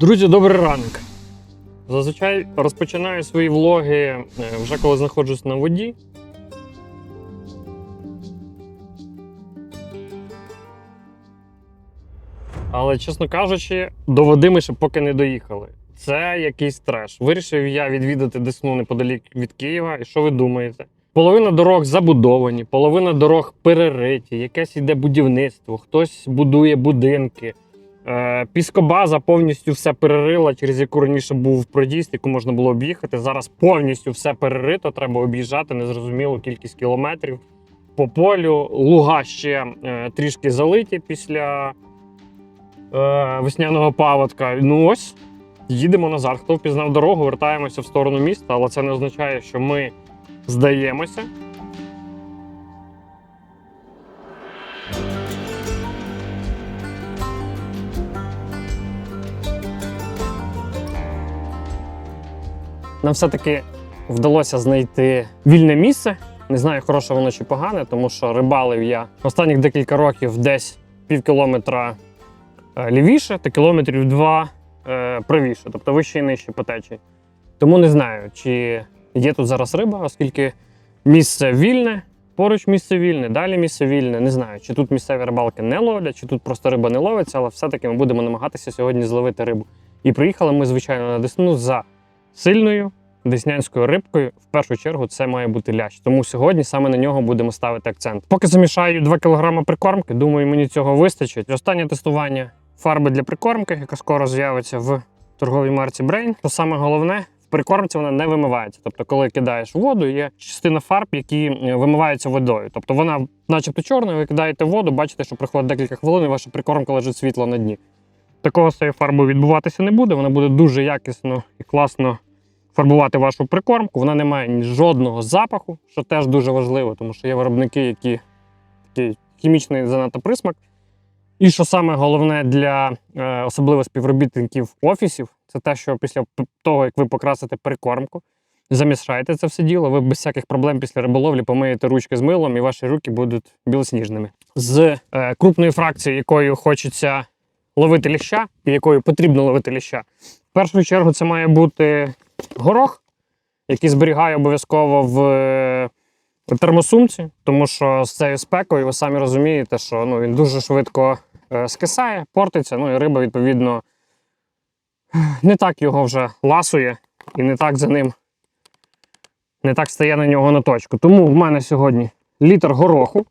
Друзі, добрий ранок. Зазвичай розпочинаю свої влоги е, вже коли знаходжусь на воді. Але, чесно кажучи, до води ми ще поки не доїхали. Це якийсь треш. Вирішив я відвідати Десну неподалік від Києва. І що ви думаєте? Половина дорог забудовані, половина дорог перериті, якесь йде будівництво, хтось будує будинки. Е, Піскобаза повністю все перерила, через яку раніше був проїзд, яку можна було об'їхати. Зараз повністю все перерито, треба об'їжджати незрозумілу кількість кілометрів по полю. Луга ще е, трішки залиті після е, весняного паводка. Ну ось, їдемо назад. Хто впізнав дорогу, вертаємося в сторону міста, але це не означає, що ми здаємося. Нам все-таки вдалося знайти вільне місце. Не знаю, хороше воно чи погане, тому що рибалив я останніх декілька років десь пів кілометра е, лівіше та кілометрів два е, правіше, тобто вище і нижче по течії. Тому не знаю, чи є тут зараз риба, оскільки місце вільне, поруч місце вільне, далі місце вільне. Не знаю, чи тут місцеві рибалки не ловлять, чи тут просто риба не ловиться, але все-таки ми будемо намагатися сьогодні зловити рибу. І приїхали ми, звичайно, на Десну за сильною деснянською рибкою. В першу чергу це має бути лящ. Тому сьогодні саме на нього будемо ставити акцент. Поки замішаю 2 кг прикормки, думаю, мені цього вистачить. Останнє тестування фарби для прикормки, яка скоро з'явиться в торговій марці Brain. То саме головне. Прикормці вона не вимивається. Тобто, коли кидаєш воду, є частина фарб, які е, вимиваються водою. Тобто вона, начебто, чорна, ви кидаєте воду, бачите, що проходить декілька хвилин, і ваша прикормка лежить світло на дні. Такого з цією відбуватися не буде. Вона буде дуже якісно і класно фарбувати вашу прикормку. Вона не має жодного запаху, що теж дуже важливо, тому що є виробники, які такий хімічний занадто присмак. І що саме головне для е, особливо співробітників офісів, це те, що після того, як ви покрасите прикормку, замішаєте це все діло, ви без всяких проблем після риболовлі помиєте ручки з милом, і ваші руки будуть білосніжними. З е, крупної фракції, якою хочеться ловити ліща, і якою потрібно ловити ліща, в першу чергу це має бути горох, який зберігаю обов'язково в е, термосумці, тому що з цією спекою ви самі розумієте, що ну, він дуже швидко е, скисає, портиться, ну і риба, відповідно, не так його вже ласує і не так за ним не так стає на нього на точку. Тому в мене сьогодні літр гороху.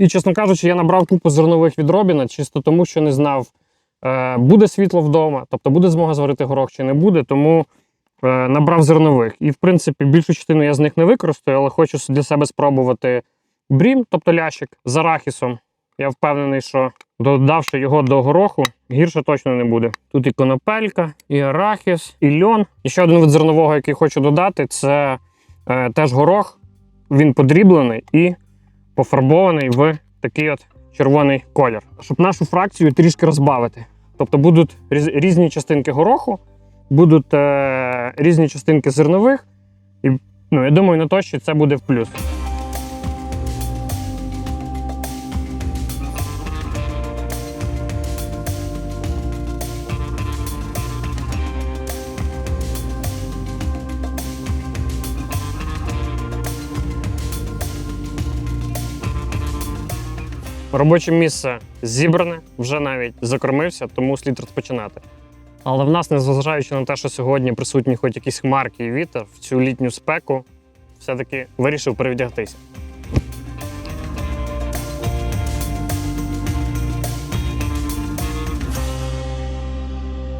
І, чесно кажучи, я набрав купу зернових від Робіна, чисто тому, що не знав, е, буде світло вдома, тобто буде змога зварити горох чи не буде, тому е, набрав зернових. І, в принципі, більшу частину я з них не використаю, але хочу для себе спробувати брім, тобто лящик з арахісом. Я впевнений, що додавши його до гороху, гірше точно не буде. Тут і конопелька, і арахіс, і льон. І ще один вид зернового, який хочу додати, це е, теж горох. Він подріблений і пофарбований в такий от червоний колір, щоб нашу фракцію трішки розбавити. Тобто будуть різні частинки гороху, будуть е, різні частинки зернових. І ну, я думаю, на то, що це буде в плюс. Робоче місце зібране, вже навіть закормився, тому слід розпочинати. Але в нас, незважаючи на те, що сьогодні присутні хоч якісь хмарки і вітер, в цю літню спеку все-таки вирішив перевдягтися.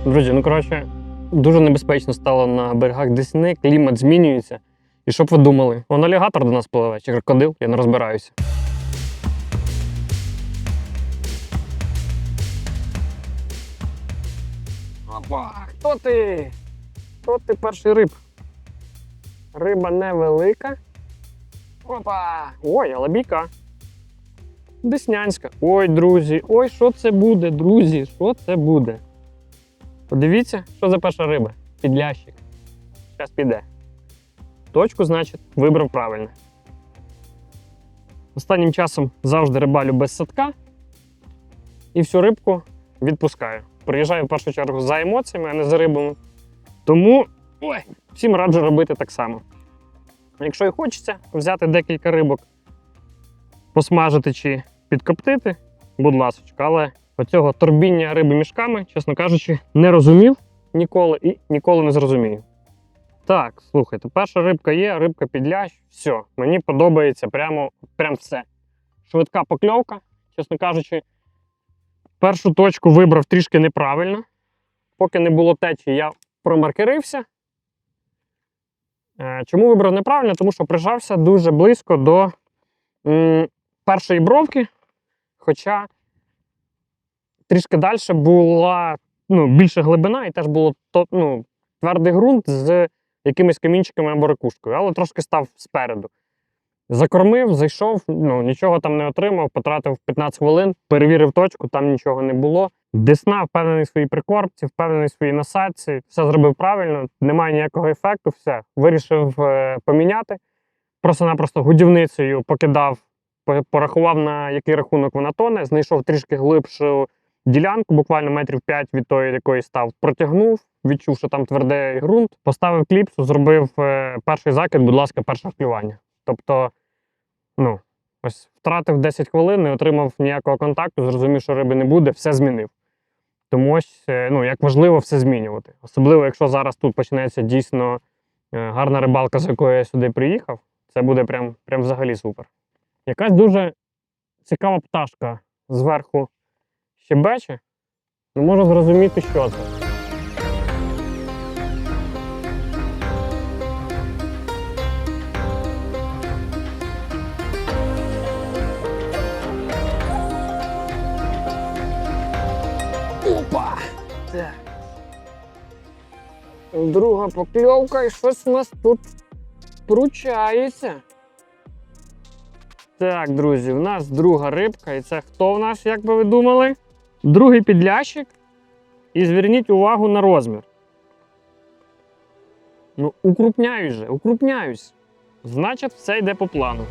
Друзі, ну коротше, дуже небезпечно стало на берегах Десни, клімат змінюється. І що б ви думали? Вон алігатор до нас пливе, чи крокодил, я не розбираюся. Опа, хто ти? Хто ти перший риб? Риба невелика. Опа! Ой, алабіка. Деснянська. Ой, друзі, ой, що це буде, друзі? Що це буде? Подивіться, що за перша риба? Підлящик. Зараз піде. Точку, значить, вибрав правильно. Останнім часом завжди рибалю без садка. і всю рибку відпускаю. Приїжджаю в першу чергу за емоціями, а не за рибами. Тому ой, всім раджу робити так само. Якщо і хочеться взяти декілька рибок, посмажити чи підкоптити, будь ласка, але оцього торбіння риби мішками, чесно кажучи, не розумів ніколи і ніколи не зрозумію. Так, слухайте, перша рибка є, рибка під лящ, все, мені подобається прямо, прям все. Швидка покльовка, чесно кажучи, першу точку вибрав трішки неправильно. Поки не було течії, я промаркерився. Е, Чому вибрав неправильно? Тому що прижався дуже близько до першої бровки, хоча трішки далі була ну, більше глибина і теж було ну, твердий ґрунт з якимись камінчиками або ракушкою, але трошки став спереду. Закормив, зайшов, ну, нічого там не отримав, потратив 15 хвилин, перевірив точку, там нічого не було. Десна, впевнений в своїй прикормці, впевнений в своїй насадці, все зробив правильно, немає ніякого ефекту, все. Вирішив е, поміняти. Просто-напросто годівницею покидав, порахував, на який рахунок вона тоне, знайшов трішки глибшу ділянку, буквально метрів 5 від тої, якої став, протягнув, відчув, що там твердий ґрунт, поставив кліпсу, зробив е, перший закид, будь ласка, перше клювання. Тобто, ну, ось втратив 10 хвилин, не отримав ніякого контакту, зрозумів, що риби не буде, все змінив. Тому ось, е, ну, як важливо все змінювати. Особливо, якщо зараз тут почнеться дійсно е, гарна рибалка, з якою я сюди приїхав, це буде прям, прям взагалі супер. Якась дуже цікава пташка зверху щебече. Не можу зрозуміти, що це. Друга покльовка і щось у нас тут пручається. Так, друзі, в нас друга рибка, і це хто в нас, як би ви думали? Другий підлящик. І зверніть увагу на розмір. Ну, укрупняюсь же, укрупняюсь. Значить, все йде по плану.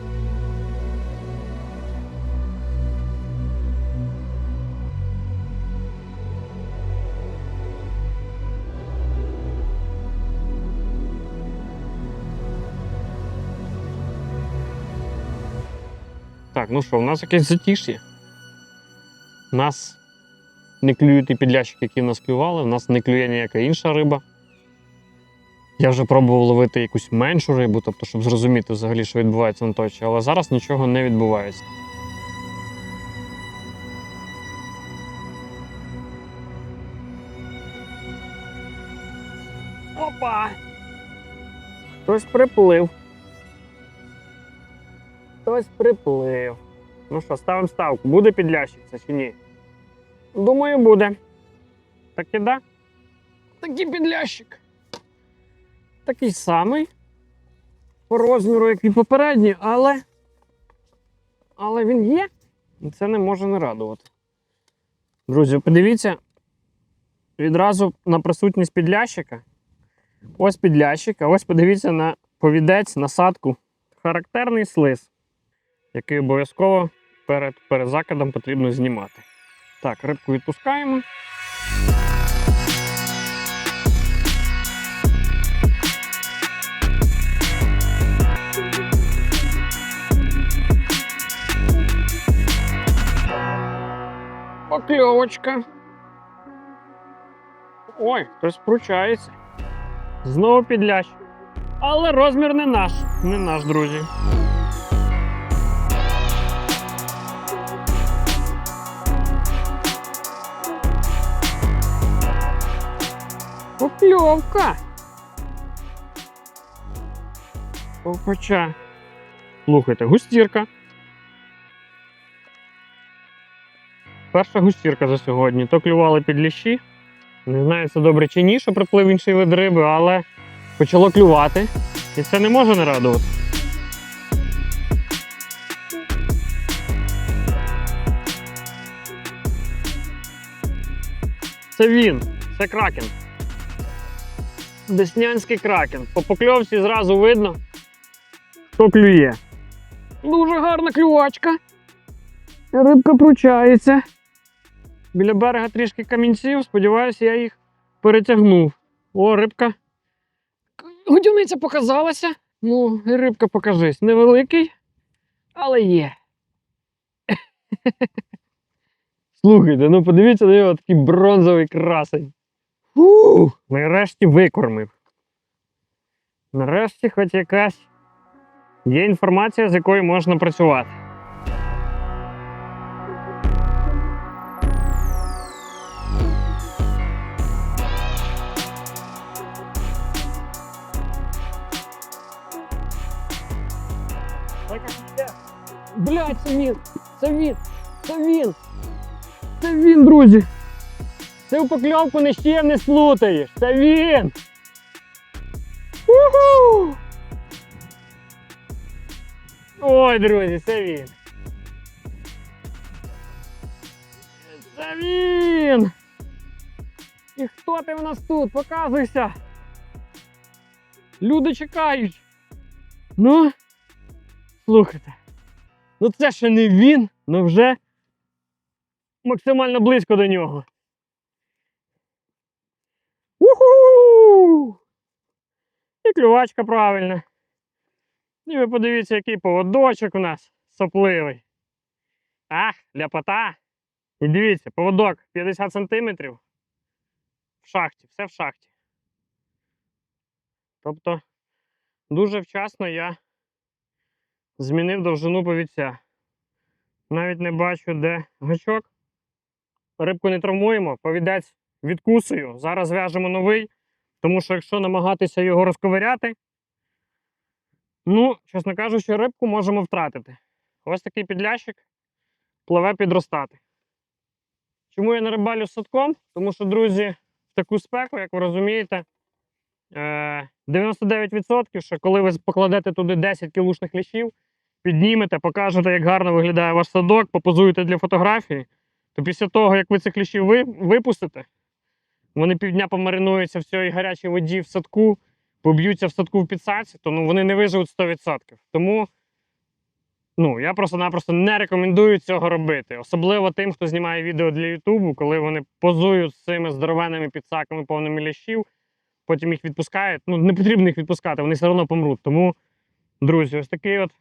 Так, ну що, у нас якесь затиш'я. У нас не клюють і підлящики, які в нас клювали, у нас не клює ніяка інша риба. Я вже пробував ловити якусь меншу рибу, тобто, щоб зрозуміти взагалі, що відбувається на точці, але зараз нічого не відбувається. Опа! Хтось приплив. Хтось приплив. Ну що, ставимо ставку. Буде підлящик це чи ні? Думаю, буде. Так і да? Такий підлящик. Такий самий. По розміру, як і попередній, але. Але він є. І це не може не радувати. Друзі, подивіться відразу на присутність підлящика. Ось підлящик, а ось подивіться на повідець, насадку. Характерний слиз, який обов'язково перед, перед закидом потрібно знімати. Так, рибку відпускаємо. Покльовочка. Ой, хтось пручається. Знову підлящ. Але розмір не наш. Не наш, друзі. Покльовка. Опача. Слухайте, густірка. Перша густірка за сьогодні. То клювали під ліщі. Не знаю, це добре чи ні, що приплив інший вид риби, але почало клювати. І це не може не радувати. Це він, це кракен. Деснянський кракен. По покльовці зразу видно, хто клює. Дуже гарна клювачка. Рибка пручається. біля берега трішки камінців. Сподіваюся, я їх перетягнув. О, рибка. Годівниця показалася. Ну, і рибка покажись. Невеликий, але є. Слухайте, ну подивіться на нього такий бронзовий красень. Фух, нарешті викормив. Нарешті, хоч якась є інформація, з якою можна працювати. Блядь, це він! Це він! Це він! Це він, друзі! В покльовку не ще не сплутаєш! Це він! Уху! Ой, друзі, це він! Це він! І хто ти в нас тут? Показуйся! Люди чекають! Ну, слухайте. Ну це ще не він, але вже максимально близько до нього. І клювачка правильна. І ви подивіться, який поводочок у нас сопливий. Ах, ляпота. І дивіться, поводок 50 см в шахті, все в шахті. Тобто, дуже вчасно я змінив довжину повідця. Навіть не бачу, де гачок. Рибку не травмуємо, повідець відкусую. Зараз в'яжемо новий, тому що якщо намагатися його розковиряти, ну, чесно кажучи, рибку можемо втратити. Ось такий підлящик пливе підростати. Чому я не рибалю садком? Тому що, друзі, в таку спеку, як ви розумієте, е, 99%, що коли ви покладете туди 10 кілушних ліщів, піднімете, покажете, як гарно виглядає ваш садок, попозуєте для фотографії, то після того, як ви цих ліщів випустите, вони півдня помаринуються в цій гарячій воді в садку, поб'ються в садку в підсадці, то ну, вони не виживуть 100%. Тому ну, я просто-напросто не рекомендую цього робити. Особливо тим, хто знімає відео для Ютубу, коли вони позують з цими здоровенними підсаками, повними лящів, потім їх відпускають. Ну, не потрібно їх відпускати, вони все одно помруть. Тому, друзі, ось такий от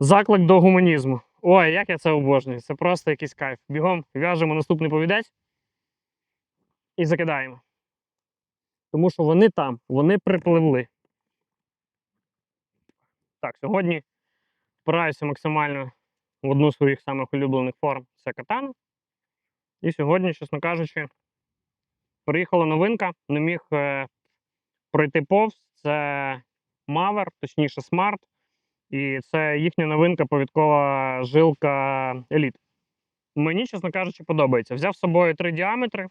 заклик до гуманізму. Ой, як я це обожнюю. Це просто якийсь кайф. Бігом в'яжемо наступний повідець і закидаємо. Тому що вони там, вони припливли. Так, сьогодні впираюся максимально в одну з своїх самих улюблених форм це катана. І сьогодні, чесно кажучи, приїхала новинка, не міг е, пройти повз. Це Мавер, точніше Смарт. І це їхня новинка повідкова жилка Elite. Мені, чесно кажучи, подобається. Взяв з собою три діаметри.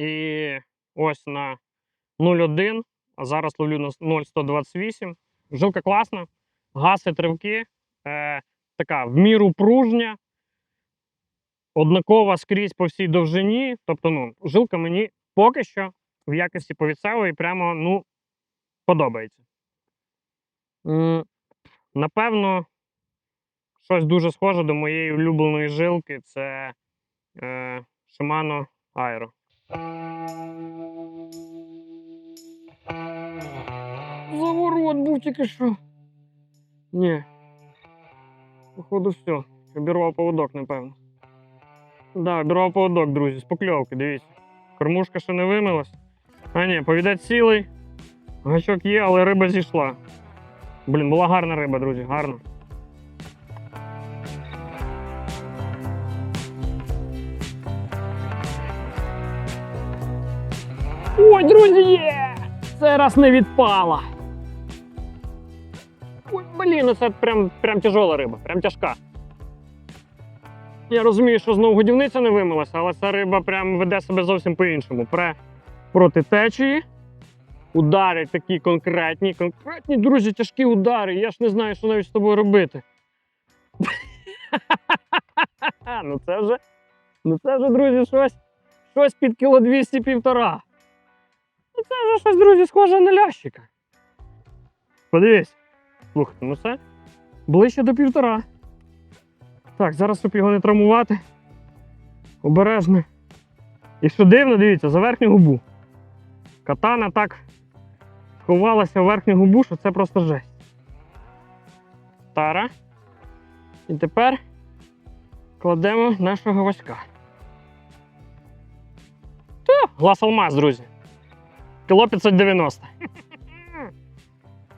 І ось на 0,1, а зараз ловлю на 0,128. Жилка класна, гасить ривки, е, така в міру пружня, однакова скрізь по всій довжині. Тобто, ну, жилка мені поки що в якості повіцевої прямо ну, подобається. Напевно, щось дуже схоже до моєї улюбленої жилки це е, Shimano Aero. Заворот був тільки що. Ні. Походу, все. Обірвав поводок, напевно. Да, обірвав поводок, друзі, з покльовки, дивіться. Кормушка ще не вимилась. А ні, повідець цілий. Гачок є, але риба зійшла. Блін, була гарна риба, друзі, гарна. Це раз не відпала. Ой, блін, ну це прям, прям тяжола риба, прям тяжка. Я розумію, що знову годівниця не вимилася, але ця риба прям веде себе зовсім по-іншому. Пре проти течії. Удари такі конкретні, конкретні, друзі, тяжкі удари. Я ж не знаю, що навіть з тобою робити. ну це вже, ну це вже, друзі, щось, щось під кіло 200 півтора. Ну це вже щось, друзі, схоже на лящика. Подивись. Слухайте, ну це ближче до півтора. Так, зараз, щоб його не травмувати, Обережно. І що дивно, дивіться, за верхню губу. Катана так сховалася в верхню губу, що це просто жесть. Тара. І тепер кладемо нашого васька. Та, глаз алмаз, друзі. Кіло 590.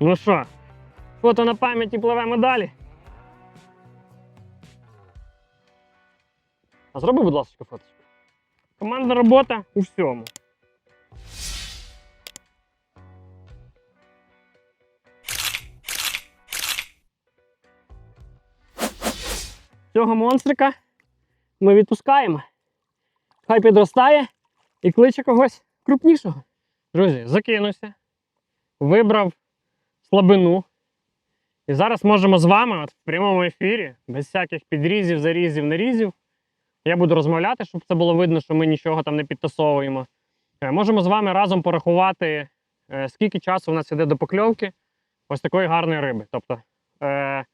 Ну що, фото на пам'яті пливемо далі. А зроби, будь ласка, фоточку. Командна робота у всьому. Цього монстрика ми відпускаємо. Хай підростає і кличе когось крупнішого. Друзі, закинувся, вибрав слабину. І зараз можемо з вами от, в прямому ефірі, без всяких підрізів, зарізів, нарізів. Я буду розмовляти, щоб це було видно, що ми нічого там не підтасовуємо. Е, Можемо з вами разом порахувати, е, скільки часу у нас іде до покльовки ось такої гарної риби. Тобто, е,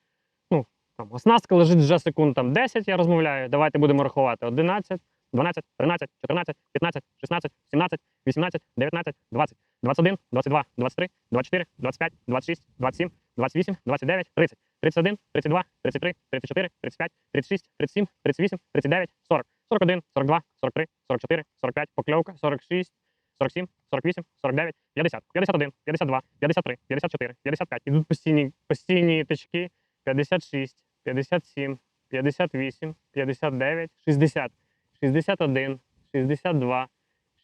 ну, там, оснастка лежить вже секунд там, 10, я розмовляю. Давайте будемо рахувати. 11, 12, 13, 14, 15, 16, 17, 18, 19, 20, 21, 22, 23, 24, 25, 26, 27, 28, 29, 30, 31, 32, 33, 34, 35, 36, 37, 38, 39, 40, 41, 42, 43, 44, 45, покльовка, 46, 47, 48, 49, 50, 51, 52, 53, 54, 55. Ідуть постійні, постійні тички. 56, 57, 58, 59, 60, 61, 62,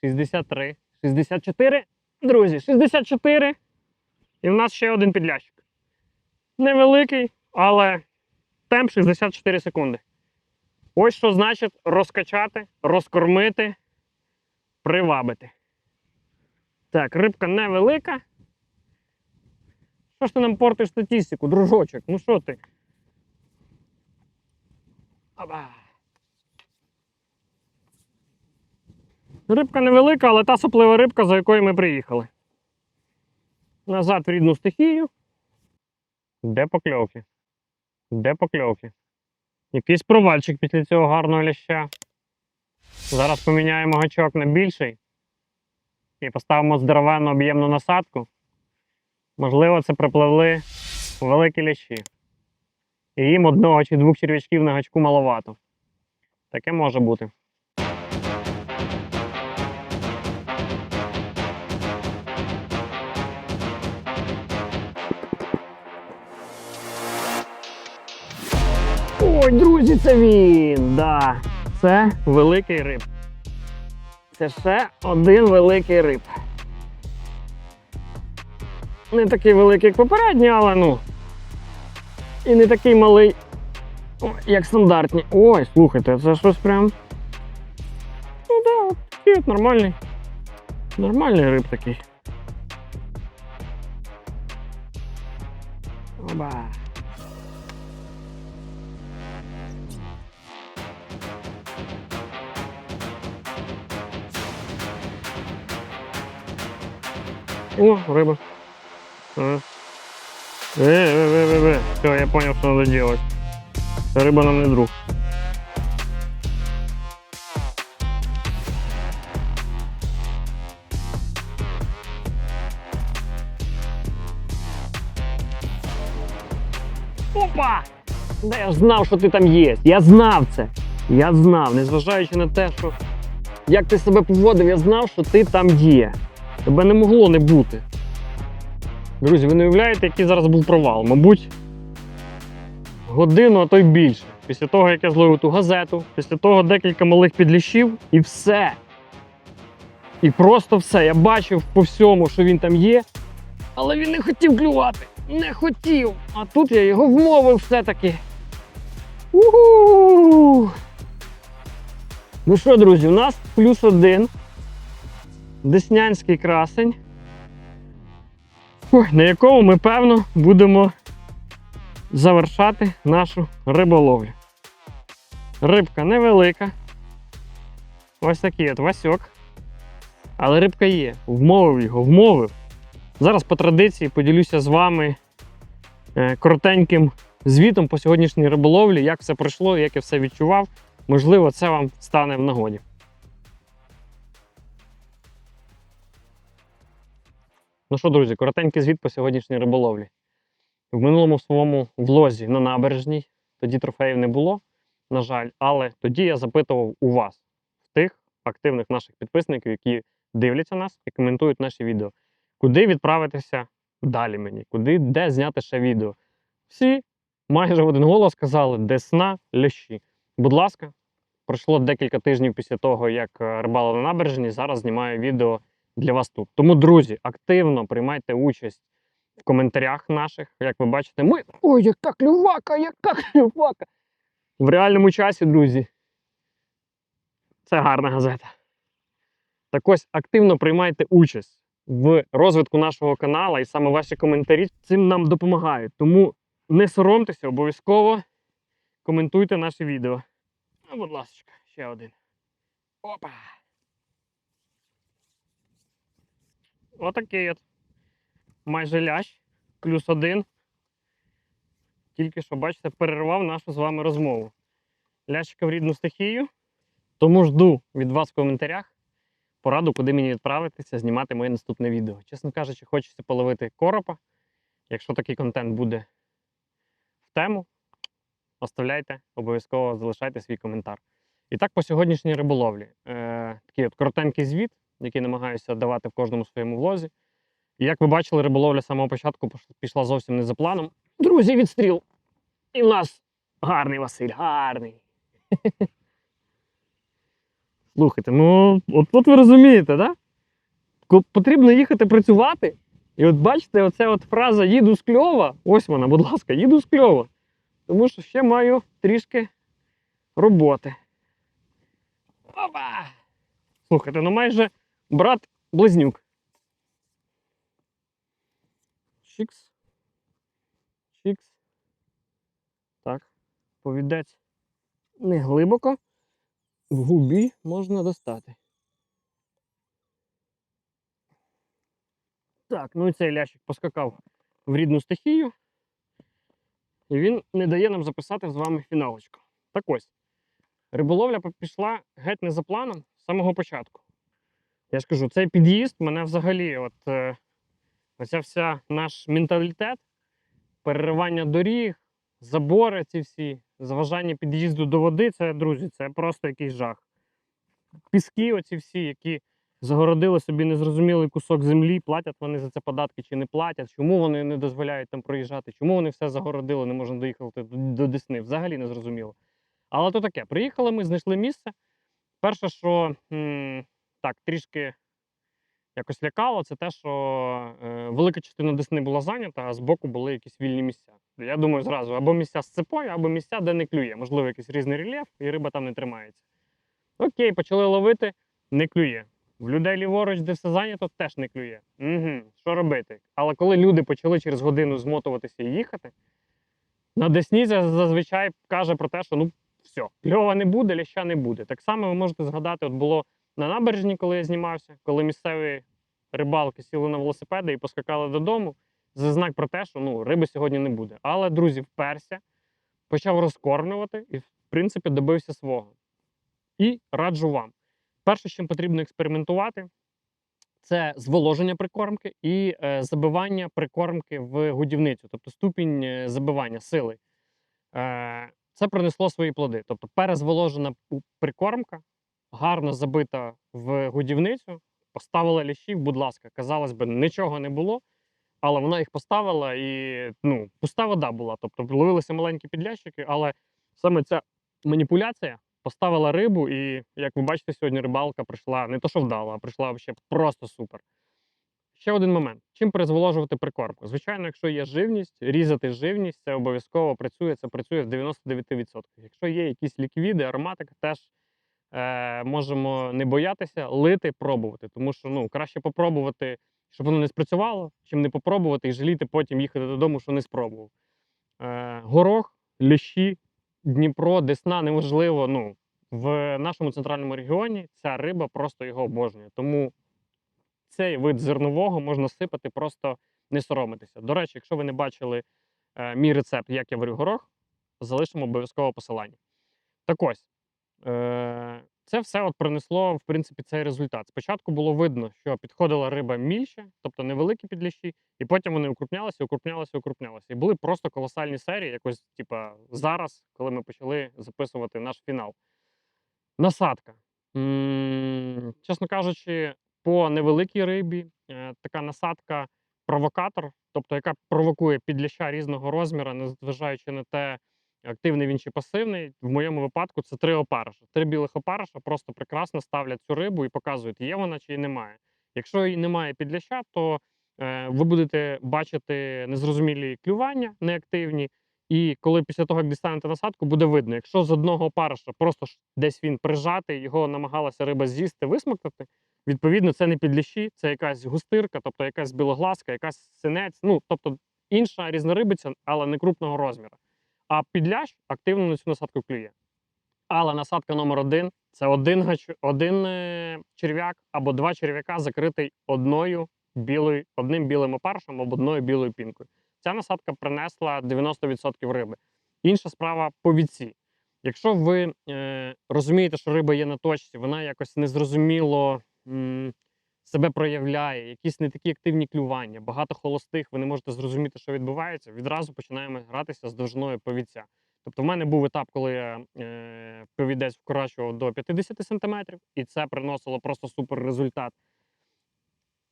63, 64. Друзі, 64. І в нас ще один підлящик. Невеликий, але темп 64 секунди. Ось що значить розкачати, розкормити, привабити. Так, рибка невелика. Що ж ти нам портиш статистику, дружочок? Ну що ти? Оба. Рибка невелика, але та соплива рибка, за якою ми приїхали. Назад в рідну стихію. Де покльовки? Де покльовки? Якийсь провальчик після цього гарного ляща. Зараз поміняємо гачок на більший і поставимо здоровенну об'ємну насадку. Можливо, це припливли великі лящі. І їм одного чи двох черв'ячків на гачку маловато. Таке може бути. Ой, друзі, це він! Да. Це великий риб. Це ще один великий риб. Не такий великий, як попередній, але ну. І не такий малий, як стандартні. Ой, слухайте, це щось прям. Ну да, такий от нормальний. Нормальний риб такий. Оба. О, рыба. А. Э, э, э, э, э. Все, я понял, что надо делать. Рыба нам не друг. Опа! Да я ж знав, що ти там є. Я знав це. Я знав, незважаючи на те, що як ти себе поводив, я знав, що ти там є. Тебе не могло не бути. Друзі, ви не уявляєте, який зараз був провал. Мабуть, годину, а то й більше. Після того, як я зловив ту газету, після того декілька малих підліщів і все. І просто все. Я бачив по всьому, що він там є, але він не хотів клювати. Не хотів. А тут я його вмовив все-таки. Ну що, друзі, у нас плюс один. Деснянський красень, на якому ми, певно, будемо завершати нашу риболовлю. Рибка невелика. Ось такий от васьок. Але рибка є. Вмовив його, вмовив. Зараз по традиції поділюся з вами е, коротеньким звітом по сьогоднішній риболовлі, як все пройшло, як я все відчував. Можливо, це вам стане в нагоді. Ну що, друзі, коротенький звіт по сьогоднішній риболовлі. В минулому своєму влозі на набережній тоді трофеїв не було, на жаль, але тоді я запитував у вас, в тих активних наших підписників, які дивляться нас і коментують наші відео, куди відправитися далі мені, куди, де зняти ще відео. Всі майже в один голос сказали Десна, лящі. Будь ласка, пройшло декілька тижнів після того, як е, рибала на набережні. Зараз знімаю відео для вас тут. Тому, друзі, активно приймайте участь в коментарях наших. Як ви бачите, ми. Ой, яка клювака, яка клювака! В реальному часі, друзі. Це гарна газета. Так ось активно приймайте участь в розвитку нашого каналу, і саме ваші коментарі цим нам допомагають. Тому не соромтеся, обов'язково коментуйте наші відео. Ну, будь ласка, ще один. Опа! Отакий от. Майже лящ, плюс один. Тільки що, бачите, перервав нашу з вами розмову. Лящика в рідну стихію. Тому жду від вас в коментарях пораду, куди мені відправитися, знімати моє наступне відео. Чесно кажучи, хочеться половити коропа. Якщо такий контент буде в тему, оставляйте, обов'язково залишайте свій коментар. І так по сьогоднішній риболовлі. Е, такий от коротенький звіт, який намагаюся давати в кожному своєму влозі. І як ви бачили, риболовля з самого початку пішла зовсім не за планом. Друзі, відстріл! І в нас гарний Василь, гарний. Слухайте, ну от, от ви розумієте, да? Потрібно їхати працювати. І от бачите, оця от фраза їду з кльова. Ось вона, будь ласка, їду з кльова. Тому що ще маю трішки роботи. Опа! Слухайте, ну майже брат близнюк. Чікс. Чікс. Так. Повідець не глибоко. В губі можна достати. Так, ну і цей лящик поскакав в рідну стихію. І він не дає нам записати з вами фіналочку. Так ось. Риболовля пішла геть не за планом з самого початку. Я ж кажу, цей під'їзд мене взагалі, от е, оця вся наш менталітет, переривання доріг, забори ці всі, заважання під'їзду до води, це, друзі, це просто якийсь жах. Піски, оці всі, які загородили собі незрозумілий кусок землі, платять вони за це податки чи не платять, чому вони не дозволяють там проїжджати, чому вони все загородили, не можна доїхати до, Десни. Взагалі не зрозуміло. Але то таке, приїхали ми, знайшли місце. Перше, що так, трішки якось лякало, це те, що е, велика частина Десни була зайнята, а збоку були якісь вільні місця. Я думаю, зразу або місця з цепою, або місця, де не клює. Можливо, якийсь різний рельєф, і риба там не тримається. Окей, почали ловити, не клює. В людей ліворуч, де все зайнято, теж не клює. Угу, що робити? Але коли люди почали через годину змотуватися і їхати, на Десні зазвичай каже про те, що ну все, кльова не буде, ляща не буде. Так само ви можете згадати, от було на набережні, коли я знімався, коли місцеві рибалки сіли на велосипеди і поскакали додому. Це знак про те, що ну, риби сьогодні не буде. Але, друзі, вперся, почав розкормлювати і, в принципі, добився свого. І раджу вам. Перше, з чим потрібно експериментувати, це зволоження прикормки і е, забивання прикормки в годівницю, тобто ступінь е, забивання сили. Е, це принесло свої плоди. Тобто перезволожена прикормка, гарно забита в годівницю, поставила лящів, будь ласка, казалось би, нічого не було, але вона їх поставила і ну, пуста вода була. Тобто ловилися маленькі підлящики, але саме ця маніпуляція поставила рибу, і як ви бачите, сьогодні рибалка прийшла не то, що вдала, а прийшла взагалі просто супер. Ще один момент: чим перезволожувати прикормку? Звичайно, якщо є живність, різати живність, це обов'язково працює. Це працює в 99%. Якщо є якісь ліквіди, ароматика, теж е, можемо не боятися лити, пробувати. Тому що ну, краще попробувати, щоб воно не спрацювало, чим не попробувати і жаліти потім їхати додому, що не спробував. Е, горох, лящі, Дніпро, Десна неможливо. Ну, в нашому центральному регіоні ця риба просто його обожнює. Тому цей вид зернового можна сипати, просто не соромитися. До речі, якщо ви не бачили е, мій рецепт, як я варю горох, залишимо обов'язково посилання. Так ось, це все от принесло в принципі цей результат. Спочатку було видно, що підходила риба мільше, тобто невеликі підлящі, і потім вони укрупнялися, укрупнялися, укрупнялися. І були просто колосальні серії, якось, типа, зараз, коли ми почали записувати наш фінал. Насадка. Чесно кажучи, по невеликій рибі е, така насадка провокатор, тобто яка провокує підляща різного розміру, незважаючи на те, активний він чи пасивний. В моєму випадку це три опариша. Три білих опариша просто прекрасно ставлять цю рибу і показують, є вона чи немає. Якщо її немає підляща, то е, ви будете бачити незрозумілі клювання, неактивні. І коли після того, як дістанете насадку, буде видно, якщо з одного опариша просто десь він прижатий, його намагалася риба з'їсти, висмоктати. Відповідно, це не підлящі, це якась густирка, тобто якась білогласка, якась синець, ну тобто інша різнорибиця, але не крупного розміру. А підлящ активно на цю насадку клює. Але насадка номер один це один, гач... один е, черв'як або два черв'яка, закритий одною білою, одним білим опаришем або одною білою пінкою. Ця насадка принесла 90% риби. Інша справа по віці. Якщо ви е, розумієте, що риба є на точці, вона якось незрозуміло м, себе проявляє, якісь не такі активні клювання, багато холостих, ви не можете зрозуміти, що відбувається, відразу починаємо гратися з довжиною повідця. Тобто, в мене був етап, коли я е, повідець вкорачував до 50 см, і це приносило просто супер результат.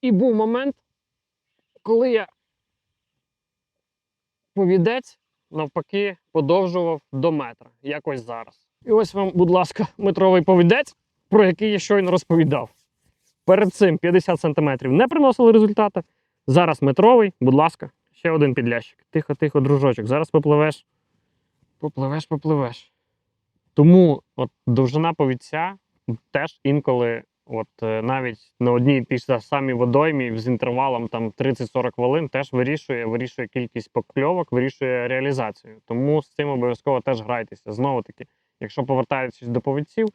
І був момент, коли я повідець навпаки подовжував до метра, якось зараз. І ось вам, будь ласка, метровий повідець, про який я щойно розповідав. Перед цим 50 см не приносили результату. Зараз метровий, будь ласка, ще один підлящик. Тихо, тихо, дружочок. Зараз попливеш. Попливеш, попливеш. Тому от довжина повідця теж інколи, от е, навіть на одній тій самій водоймі з інтервалом там 30-40 хвилин теж вирішує, вирішує кількість покльовок, вирішує реалізацію. Тому з цим обов'язково теж грайтеся. Знову таки, якщо повертаючись до повідців,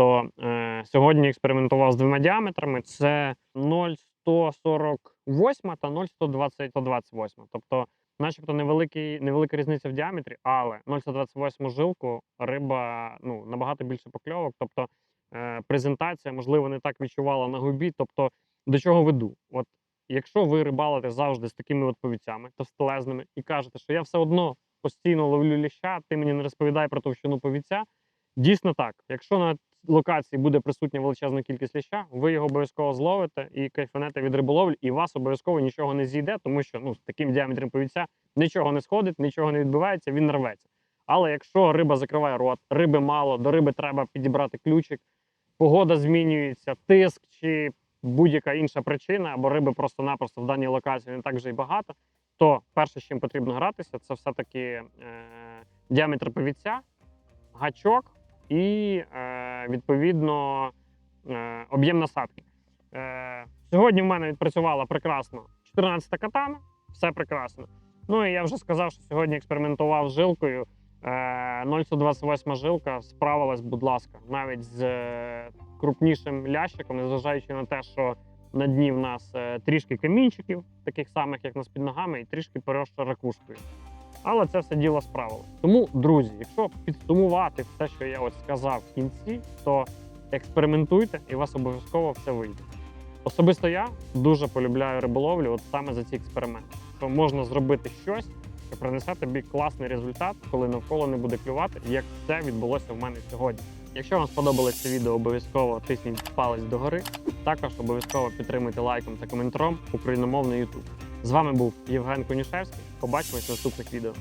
то е, сьогодні експериментував з двома діаметрами: це 0,148 та 0,128. Тобто, начебто, невеликий, невелика різниця в діаметрі, але 0,128 жилку риба ну, набагато більше покльовок. Тобто е, презентація, можливо, не так відчувала на губі. Тобто, до чого веду? От якщо ви рибалите завжди з такими от повіцями товстелезними і кажете, що я все одно постійно ловлю ліща, ти мені не розповідай про товщину повіця. Дійсно так, якщо на локації буде присутня величезна кількість ліща, ви його обов'язково зловите і кайфанете від риболовлі, і вас обов'язково нічого не зійде, тому що ну, з таким діаметром повіця нічого не сходить, нічого не відбувається, він рветься. Але якщо риба закриває рот, риби мало, до риби треба підібрати ключик, погода змінюється, тиск чи будь-яка інша причина, або риби просто-напросто в даній локації не так вже й багато, то перше, з чим потрібно гратися, це все-таки е, діаметр повіця, гачок і е, відповідно е, об'єм насадки. Е, сьогодні в мене відпрацювала прекрасно 14 катана, все прекрасно. Ну і я вже сказав, що сьогодні експериментував з жилкою. Е, 0,128 жилка справилась, будь ласка, навіть з крупнішим лящиком, незважаючи на те, що на дні в нас трішки камінчиків, таких самих, як у нас під ногами, і трішки поросша ракушкою. Але це все діло справилось. Тому, друзі, якщо підсумувати все, що я ось сказав в кінці, то експериментуйте і у вас обов'язково все вийде. Особисто я дуже полюбляю риболовлю от саме за ці експерименти. Що можна зробити щось, що принесе тобі класний результат, коли навколо не буде клювати, як це відбулося в мене сьогодні. Якщо вам сподобалось це відео, обов'язково тисніть палець догори. Також обов'язково підтримуйте лайком та коментарем україномовний YouTube. З вами був Євген Конюшевський. Побачимось в наступних відео.